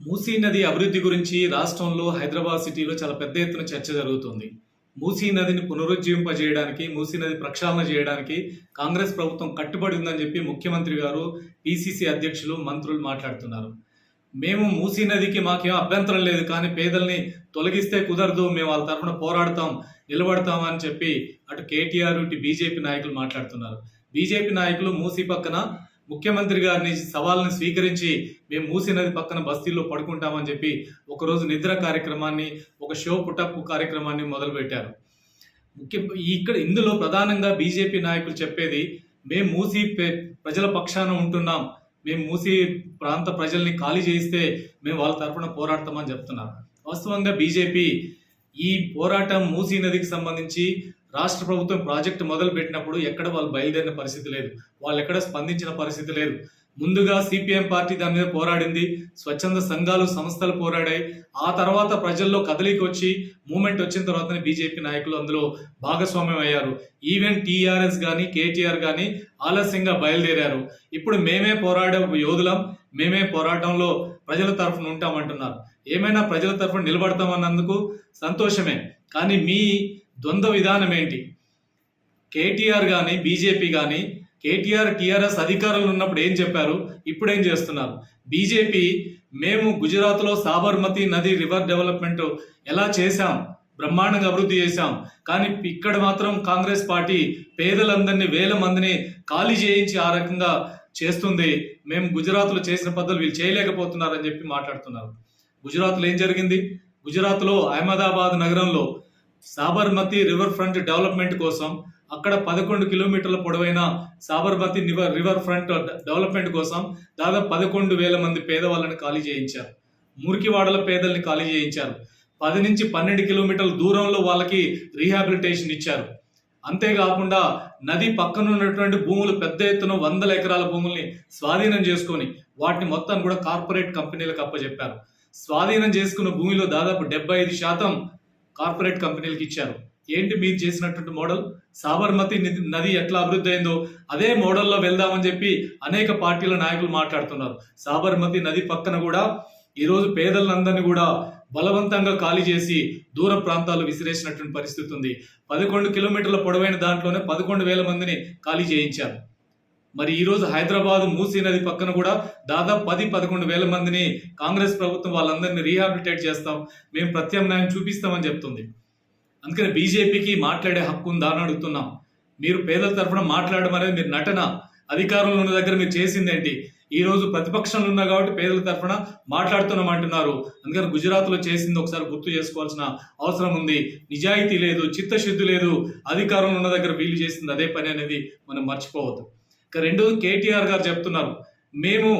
మూసీ నది అభివృద్ధి గురించి రాష్ట్రంలో హైదరాబాద్ సిటీలో చాలా పెద్ద ఎత్తున చర్చ జరుగుతుంది. మూసీ నదిని పునరుజ్జీవింపజేయడానికి మూసీ నది ప్రక్షాళన చేయడానికి కాంగ్రెస్ ప్రభుత్వం కట్టుబడి ఉందని చెప్పి ముఖ్యమంత్రి గారు పిసిసి అధ్యక్షులు మంత్రులు మాట్లాడుతున్నారు. మేము మూసీ నదికి మాకేం అభ్యంతరం లేదు కానీ పేదల్ని తొలగిస్తే కుదరదు మేము వాళ్ళ తరఫున పోరాడతాం నిలబడతాం అని చెప్పి అటు కేటీఆర్ ఇటు బీజేపీ నాయకులు మాట్లాడుతున్నారు. బీజేపీ నాయకులు మూసీ పక్కన ముఖ్యమంత్రి గారిని సవాల్ని స్వీకరించి మేము మూసీ నది పక్కన బస్తీల్లో పడుకుంటామని చెప్పి ఒకరోజు నిద్ర కార్యక్రమాన్ని ఒక షో పుటప్ కార్యక్రమాన్ని మొదలుపెట్టారు. ముఖ్య ఇక్కడ ఇందులో ప్రధానంగా బీజేపీ నాయకులు చెప్పేది మేము మూసీ ప్రజల పక్షాన ఉంటున్నాం. మేము మూసీ ప్రాంత ప్రజల్ని ఖాళీ చేయిస్తే మేము వాళ్ళ తరఫున పోరాడతామని చెప్తున్నారు. వాస్తవంగా బీజేపీ ఈ పోరాటం మూసీ నదికి సంబంధించి రాష్ట్ర ప్రభుత్వం ప్రాజెక్టు మొదలు పెట్టినప్పుడు ఎక్కడ వాళ్ళు బయలుదేరిన పరిస్థితి లేదు. వాళ్ళు ఎక్కడ స్పందించిన పరిస్థితి లేదు. ముందుగా సిపిఎం పార్టీ దాని మీద పోరాడింది. స్వచ్ఛంద సంఘాలు సంస్థలు పోరాడాయి. ఆ తర్వాత ప్రజల్లో కదలికి వచ్చి మూమెంట్ వచ్చిన తర్వాతనే బీజేపీ నాయకులు అందులో భాగస్వామ్యం అయ్యారు. ఈవెన్ టీఆర్ఎస్ కానీ కేటీఆర్ కానీ ఆలస్యంగా బయలుదేరారు. ఇప్పుడు మేమే పోరాడే యోధులం మేమే పోరాటంలో ప్రజల తరఫున ఉంటామంటున్నారు. ఏమైనా ప్రజల తరఫున నిలబడతామన్నందుకు సంతోషమే. కానీ మీ ద్వంద్వ విధానం ఏంటి? కేటీఆర్ కానీ బీజేపీ కానీ కేటీఆర్ టీఆర్ఎస్ అధికారంలో ఉన్నప్పుడు ఏం చెప్పారు? ఇప్పుడు ఏం చేస్తున్నారు? బీజేపీ మేము గుజరాత్లో సాబర్మతి నది రివర్ డెవలప్మెంట్ ఎలా చేశాం? బ్రహ్మాండంగా అభివృద్ధి చేశాం. కానీ ఇక్కడ మాత్రం కాంగ్రెస్ పార్టీ పేదలందరినీ వేల మందిని ఖాళీ చేయించి ఆ రకంగా చేస్తుంది. మేము గుజరాత్లో చేసిన పద్ధతులు వీళ్ళు చేయలేకపోతున్నారని చెప్పి మాట్లాడుతున్నారు. గుజరాత్లో ఏం జరిగింది? గుజరాత్లో అహ్మదాబాద్ నగరంలో సాబర్మతి రివర్ ఫ్రంట్ డెవలప్మెంట్ కోసం అక్కడ పదకొండు కిలోమీటర్ల పొడవైన Sabarmati river river front development కోసం దాదాపు పదకొండు వేల మంది పేదవాళ్ళని ఖాళీ చేయించారు. మురికివాడల పేదల్ని ఖాళీ చేయించారు. పది నుంచి పన్నెండు కిలోమీటర్ల దూరంలో వాళ్ళకి రీహాబిలిటేషన్ ఇచ్చారు. అంతేకాకుండా నది పక్కన ఉన్నటువంటి భూములు పెద్ద ఎత్తున వందల ఎకరాల భూముల్ని స్వాధీనం చేసుకొని వాటిని మొత్తం కూడా కార్పొరేట్ కంపెనీలకు అప్పచెప్పారు స్వాధీనం చేసుకున్న భూమిలో దాదాపు డెబ్బై ఐదు శాతం కార్పొరేట్ కంపెనీలకు ఇచ్చారు. ఏంటి మీరు చేసినటువంటి మోడల్? సాబర్మతి నది ఎట్లా అభివృద్ధి అయిందో అదే మోడల్లో వెళ్దామని చెప్పి అనేక పార్టీల నాయకులు మాట్లాడుతున్నారు. సాబర్మతి నది పక్కన కూడా ఈరోజు పేదలందరినీ కూడా బలవంతంగా ఖాళీ చేసి దూర ప్రాంతాలు విసిరేసినటువంటి పరిస్థితి ఉంది. పదకొండు కిలోమీటర్ల పొడవైన దాంట్లోనే పదకొండు వేల మందిని ఖాళీ చేయించారు. మరి ఈరోజు హైదరాబాద్ మూసీ నది పక్కన కూడా దాదాపు పది పదకొండు వేల మందిని కాంగ్రెస్ ప్రభుత్వం వాళ్ళందరినీ రీహాబిలిటేట్ చేస్తాం. మేము ప్రత్యామ్నాయం చూపిస్తామని చెప్తుంది. అందుకని బీజేపీకి మాట్లాడే హక్కు ఉందా అని అడుగుతున్నాం. మీరు పేదల తరఫున మాట్లాడడం అనేది మీరు నటన. అధికారంలో ఉన్న దగ్గర మీరు చేసిందేంటి ఈ రోజు ప్రతిపక్షంలో ఉన్నా కాబట్టి పేదల తరఫున మాట్లాడుతున్నాం అంటున్నారు. అందుకని గుజరాత్లో చేసింది ఒకసారి గుర్తు చేసుకోవాల్సిన అవసరం ఉంది. నిజాయితీ లేదు చిత్తశుద్ధి లేదు. అధికారంలో ఉన్న దగ్గర వీళ్ళు చేసింది అదే పని అనేది మనం మర్చిపోవద్దు. రెండోది కేటీఆర్ గారు చెప్తున్నారు. మేము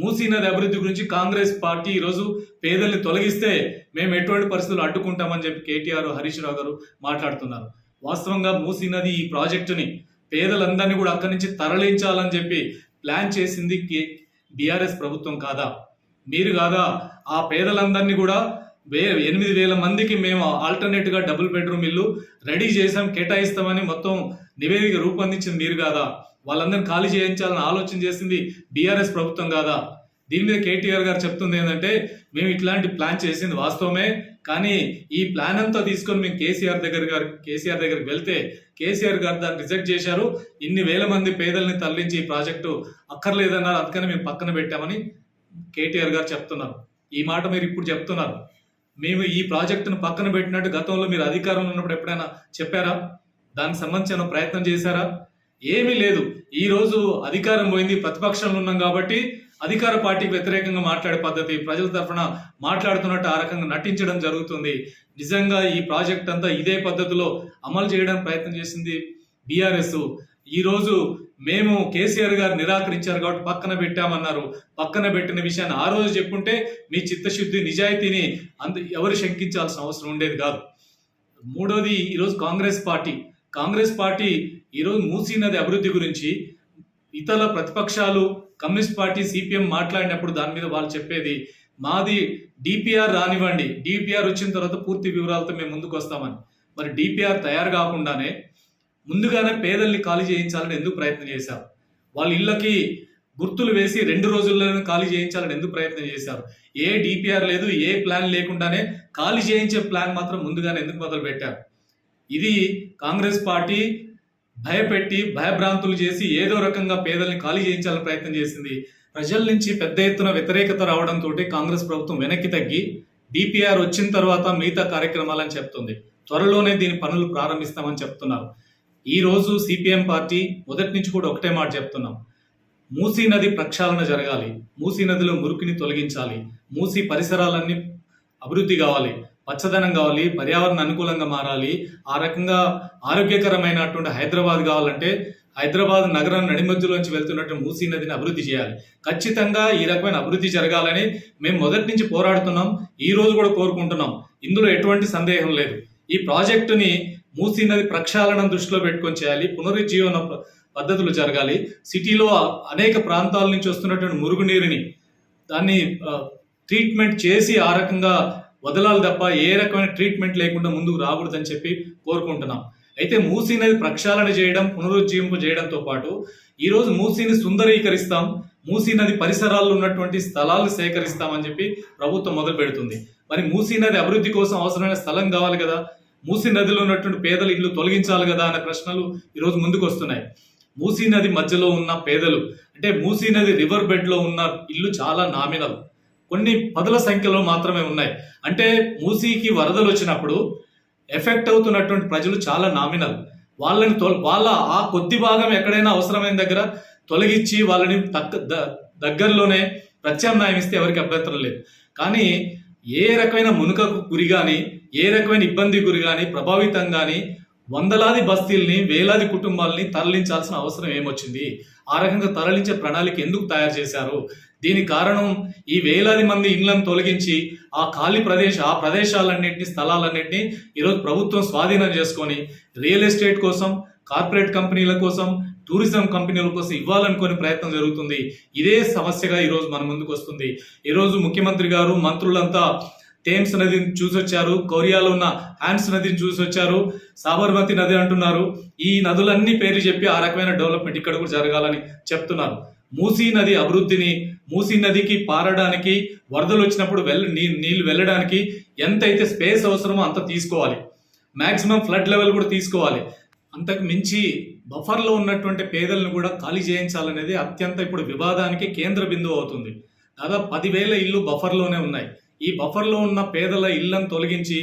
మూసీ నది అభివృద్ధి గురించి కాంగ్రెస్ పార్టీ ఈరోజు పేదల్ని తొలగిస్తే మేము ఎటువంటి పరిస్థితులు అడ్డుకుంటామని చెప్పి కేటీఆర్ హరీష్ రావు గారు మాట్లాడుతున్నారు. వాస్తవంగా మూసీ నది ఈ ప్రాజెక్టుని పేదలందరినీ కూడా అక్కడి నుంచి తరలించాలని చెప్పి ప్లాన్ చేసింది బీఆర్ఎస్ ప్రభుత్వం కాదా? మీరు కాదా? ఆ పేదలందరినీ కూడా వే ఎనిమిది వేల మందికి మేము ఆల్టర్నేట్గా డబుల్ బెడ్రూమ్ ఇల్లు రెడీ చేసాం కేటాయిస్తామని మొత్తం నివేదిక రూపొందించింది మీరు కాదా? వాళ్ళందరిని ఖాళీ చేయించాలని ఆలోచన చేసింది బీఆర్ఎస్ ప్రభుత్వం కాదా? దీని మీద కేటీఆర్ గారు చెప్తుంది ఏంటంటే మేము ఇట్లాంటి ప్లాన్ చేసింది వాస్తవమే కానీ ఈ ప్లాన్ అంతా తీసుకొని మేము కేసీఆర్ దగ్గర గారు కేసీఆర్ దగ్గరికి వెళ్తే కేసీఆర్ గారు దాన్ని రిజెక్ట్ చేశారు. ఇన్ని వేల మంది పేదల్ని తరలించి ఈ ప్రాజెక్టు అక్కర్లేదన్నారు అందుకని మేము పక్కన పెట్టామని కేటీఆర్ గారు చెప్తున్నారు. ఈ మాట మీరు ఇప్పుడు చెప్తున్నారు. మేము ఈ ప్రాజెక్టును పక్కన పెట్టినట్టు గతంలో మీరు అధికారంలో ఉన్నప్పుడు ఎప్పుడైనా చెప్పారా? దానికి సంబంధించిన ప్రయత్నం చేశారా? ఏమీ లేదు. ఈ రోజు అధికారం పోయింది ప్రతిపక్షంలో ఉన్నాం కాబట్టి అధికార పార్టీకి వ్యతిరేకంగా మాట్లాడే పద్ధతి ప్రజల తరఫున మాట్లాడుతున్నట్టు ఆ రకంగా నటించడం జరుగుతుంది. నిజంగా ఈ ప్రాజెక్ట్ అంతా ఇదే పద్ధతిలో అమలు చేయడానికి ప్రయత్నం చేసింది బీఆర్ఎస్. ఈరోజు మేము కేసీఆర్ గారు నిరాకరించారు కాబట్టి పక్కన పెట్టామన్నారు. పక్కన పెట్టిన విషయాన్ని ఆ రోజు చెప్పుంటే మీ చిత్తశుద్ధి నిజాయితీని అంత ఎవరు శంకించాల్సిన అవసరం ఉండేది కాదు. మూడోది ఈరోజు కాంగ్రెస్ పార్టీ. కాంగ్రెస్ పార్టీ ఈరోజు మూసీ నది అభివృద్ధి గురించి ఇతర ప్రతిపక్షాలు కమ్యూనిస్ట్ పార్టీ సిపిఎం మాట్లాడినప్పుడు దాని మీద వాళ్ళు చెప్పేది మాది డిపిఆర్ రానివ్వండి డిపిఆర్ వచ్చిన తర్వాత పూర్తి వివరాలతో మేము ముందుకు వస్తామని. మరి డిపిఆర్ తయారు కాకుండానే ముందుగానే పేదల్ని ఖాళీ చేయించాలని ఎందుకు ప్రయత్నం చేశారు? వాళ్ళ ఇళ్ళకి గుర్తులు వేసి రెండు రోజుల్లోనే ఖాళీ చేయించాలని ఎందుకు ప్రయత్నం చేశారు? ఏ డిపిఆర్ లేదు ఏ ప్లాన్ లేకుండానే ఖాళీ చేయించే ప్లాన్ మాత్రం ముందుగానే ఎందుకు మొదలు పెట్టారు ఇది కాంగ్రెస్ పార్టీ భయపెట్టి భయభ్రాంతులు చేసి ఏదో రకంగా పేదల్ని ఖాళీ చేయించాలని ప్రయత్నం చేసింది. ప్రజల నుంచి పెద్ద ఎత్తున వ్యతిరేకత రావడంతో కాంగ్రెస్ ప్రభుత్వం వెనక్కి తగ్గి డిపిఆర్ వచ్చిన తర్వాత మిగతా కార్యక్రమాలని చెప్తుంది. త్వరలోనే దీని పనులు ప్రారంభిస్తామని చెప్తున్నారు. ఈ రోజు సిపిఎం పార్టీ మొదటి నుంచి కూడా ఒకటే మాట చెప్తున్నాం. మూసీ నది ప్రక్షాళన జరగాలి. మూసీ నదిలో మురికిని తొలగించాలి. మూసీ పరిసరాలన్నీ అభివృద్ధి కావాలి. పచ్చదనం కావాలి పర్యావరణ అనుకూలంగా మారాలి ఆ రకంగా ఆరోగ్యకరమైనటువంటి హైదరాబాద్ కావాలంటే హైదరాబాద్ నగరం నడిమధ్యలోంచి వెళ్తున్నట్టు మూసీ నదిని అభివృద్ధి చేయాలి. ఖచ్చితంగా ఈ రకమైన అభివృద్ధి జరగాలని మేము మొదటి నుంచి పోరాడుతున్నాం ఈ రోజు కూడా కోరుకుంటున్నాం. ఇందులో ఎటువంటి సందేహం లేదు. ఈ ప్రాజెక్టుని మూసీ నది ప్రక్షాళనం దృష్టిలో పెట్టుకొని చేయాలి పునరుజ్జీవన ప- పద్ధతులు జరగాలి. సిటీలో అనేక ప్రాంతాల నుంచి వస్తున్నటువంటి మురుగునీరుని దాన్ని ట్రీట్మెంట్ చేసి ఆ రకంగా వదలాలి తప్ప ఏ రకమైన ట్రీట్మెంట్ లేకుండా ముందుకు రాకూడదని చెప్పి కోరుకుంటున్నాం. అయితే మూసీ నది ప్రక్షాళన చేయడం పునరుజ్జీవింపు చేయడంతో పాటు ఈరోజు మూసీని సుందరీకరిస్తాం మూసీ నది పరిసరాల్లో ఉన్నటువంటి స్థలాలు సేకరిస్తామని చెప్పి ప్రభుత్వం మొదలు పెడుతుంది. మరి మూసీ నది అభివృద్ధి కోసం అవసరమైన స్థలం కావాలి కదా? మూసీ నదిలో ఉన్నటువంటి పేదల ఇల్లు తొలగించాలి కదా అనే ప్రశ్నలు ఈరోజు ముందుకు వస్తున్నాయి. మూసీ నది మధ్యలో ఉన్న పేదలు అంటే మూసీ నది రివర్ బెడ్లో ఉన్న ఇల్లు చాలా నామినల్. కొన్ని పదుల సంఖ్యలో మాత్రమే ఉన్నాయి. అంటే మూసీకి వరదలు వచ్చినప్పుడు ఎఫెక్ట్ అవుతున్నటువంటి ప్రజలు చాలా నామినల్ వాళ్ళని తొల వాళ్ళ ఆ కొద్ది భాగం ఎక్కడైనా అవసరమైన దగ్గర తొలగించి వాళ్ళని తక్క ద- దగ్గరలోనే ప్రత్యామ్నాయం ఇస్తే ఎవరికి అభ్యంతరం లేదు. కానీ ఏ రకమైన మునుకకు గురి కానీ ఏ రకమైన ఇబ్బంది గురి కానీ ప్రభావితం కానీ వందలాది బస్తీల్ని వేలాది కుటుంబాలని తరలించాల్సిన అవసరం ఏమొచ్చింది? ఆ రకంగా తరలించే ప్రణాళిక ఎందుకు తయారు చేశారు? దీని కారణం ఈ వేలాది మంది ఇండ్లను తొలగించి ఆ ఖాళీ ప్రదేశ ఆ ప్రదేశాలన్నింటినీ స్థలాలన్నింటినీ ఈరోజు ప్రభుత్వం స్వాధీనం చేసుకొని రియల్ ఎస్టేట్ కోసం కార్పొరేట్ కంపెనీల కోసం టూరిజం కంపెనీల కోసం ఇవ్వాలనుకునే ప్రయత్నం జరుగుతుంది. ఇదే సమస్యగా ఈరోజు మన ముందుకు వస్తుంది. ఈరోజు ముఖ్యమంత్రి గారు మంత్రులంతా థేమ్స్ నదిని చూసొచ్చారు కొరియాలో ఉన్న హ్యాన్స్ నదిని చూసొచ్చారు సాబర్మతి నది అంటున్నారు. ఈ నదులన్నీ పేర్లు చెప్పి ఆ రకమైన డెవలప్మెంట్ ఇక్కడ కూడా జరగాలని చెప్తున్నారు. మూసీ నది అభివృద్ధిని మూసీ నదికి పారడానికి వరదలు వచ్చినప్పుడు వెళ్ళ నీ- నీళ్ళు వెళ్ళడానికి ఎంతైతే స్పేస్ అవసరమో అంత తీసుకోవాలి. మ్యాక్సిమం ఫ్లడ్ లెవెల్ కూడా తీసుకోవాలి. అంతకు మించి బఫర్లో ఉన్నటువంటి పేదలను కూడా ఖాళీ చేయించాలనేది అత్యంత ఇప్పుడు వివాదానికి కేంద్ర బిందువు అవుతుంది. దాదాపు పదివేల ఇల్లు బఫర్లోనే ఉన్నాయి. ఈ బఫర్లో ఉన్న పేదల ఇళ్ళను తొలగించి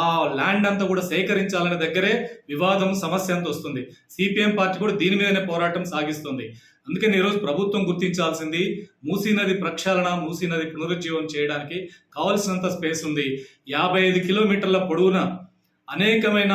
ఆ ల్యాండ్ అంతా కూడా సేకరించాలనే దగ్గరే వివాదం సమస్య అంత వస్తుంది. సిపిఎం పార్టీ కూడా దీని మీదనే పోరాటం సాగిస్తుంది. అందుకని ఈరోజు ప్రభుత్వం గుర్తించాల్సింది మూసీ నది ప్రక్షాళన మూసీ నది పునరుజ్జీవం చేయడానికి కావలసినంత స్పేస్ ఉంది. యాభై ఐదు కిలోమీటర్ల పొడవున అనేకమైన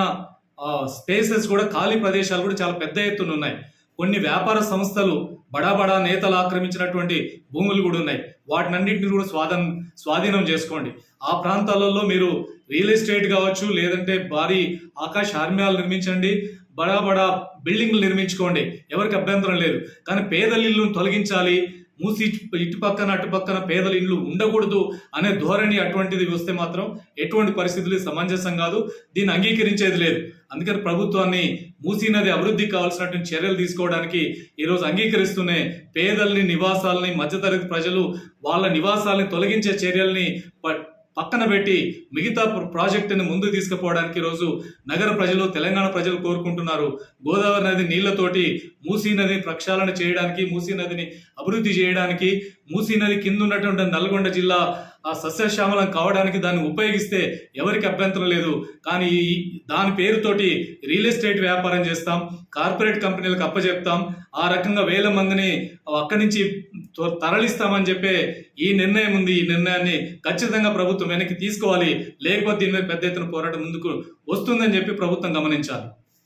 స్పేసెస్ కూడా ఖాళీ ప్రదేశాలు కూడా చాలా పెద్ద ఎత్తున ఉన్నాయి. కొన్ని వ్యాపార సంస్థలు బడా బడా నేతలు ఆక్రమించినటువంటి భూములు కూడా ఉన్నాయి. వాటినన్నింటిని కూడా స్వాధీనం స్వాధీనం చేసుకోండి. ఆ ప్రాంతాలలో మీరు రియల్ ఎస్టేట్ కావచ్చు లేదంటే భారీ ఆకాశ హార్మ్యాలు నిర్మించండి బడా బడా బిల్డింగ్లు నిర్మించుకోండి. ఎవరికి అభ్యంతరం లేదు. కానీ పేదల ఇల్లును తొలగించాలి మూసి ఇటు- పక్కన అటు పక్కన పేదల ఇల్లు ఉండకూడదు అనే ధోరణి అటువంటిది వస్తే మాత్రం ఎటువంటి పరిస్థితులు సమంజసం కాదు. దీన్ని అంగీకరించేది లేదు. అందుకని ప్రభుత్వాన్ని మూసీ నది అభివృద్ధికి కావాల్సినటువంటి చర్యలు తీసుకోవడానికి ఈరోజు అంగీకరిస్తూనే పేదల్ని నివాసాలని మధ్యతరగతి ప్రజలు వాళ్ళ నివాసాలని తొలగించే చర్యల్ని ప- పక్కన పెట్టి మిగతా ప్రాజెక్టుని ముందుకు తీసుకుపోవడానికి రోజు నగర ప్రజలు తెలంగాణ ప్రజలు కోరుకుంటున్నారు. గోదావరి నది నీళ్ళతోటి మూసీ నదిని ప్రక్షాళన చేయడానికి మూసీ నదిని అభివృద్ధి చేయడానికి మూసీ నది కింద ఉన్నటువంటి నల్గొండ జిల్లా ఆ సస్యశ్యామలం కావడానికి దాన్ని ఉపయోగిస్తే ఎవరికి అభ్యంతరం లేదు. కానీ ఈ- దాని పేరుతోటి రియల్ ఎస్టేట్ వ్యాపారం చేస్తాం కార్పొరేట్ కంపెనీలకు అప్పచెప్తాం ఆ రకంగా వేల మందిని అక్కడి నుంచి తరలిస్తామని చెప్పే ఈ నిర్ణయం ఉంది. ఈ నిర్ణయాన్ని ఖచ్చితంగా ప్రభుత్వం వెనక్కి తీసుకోవాలి. లేకపోతే దీని మీద పెద్ద ఎత్తున పోరాటం ముందుకు వస్తుందని చెప్పి ప్రభుత్వం గమనించాలి.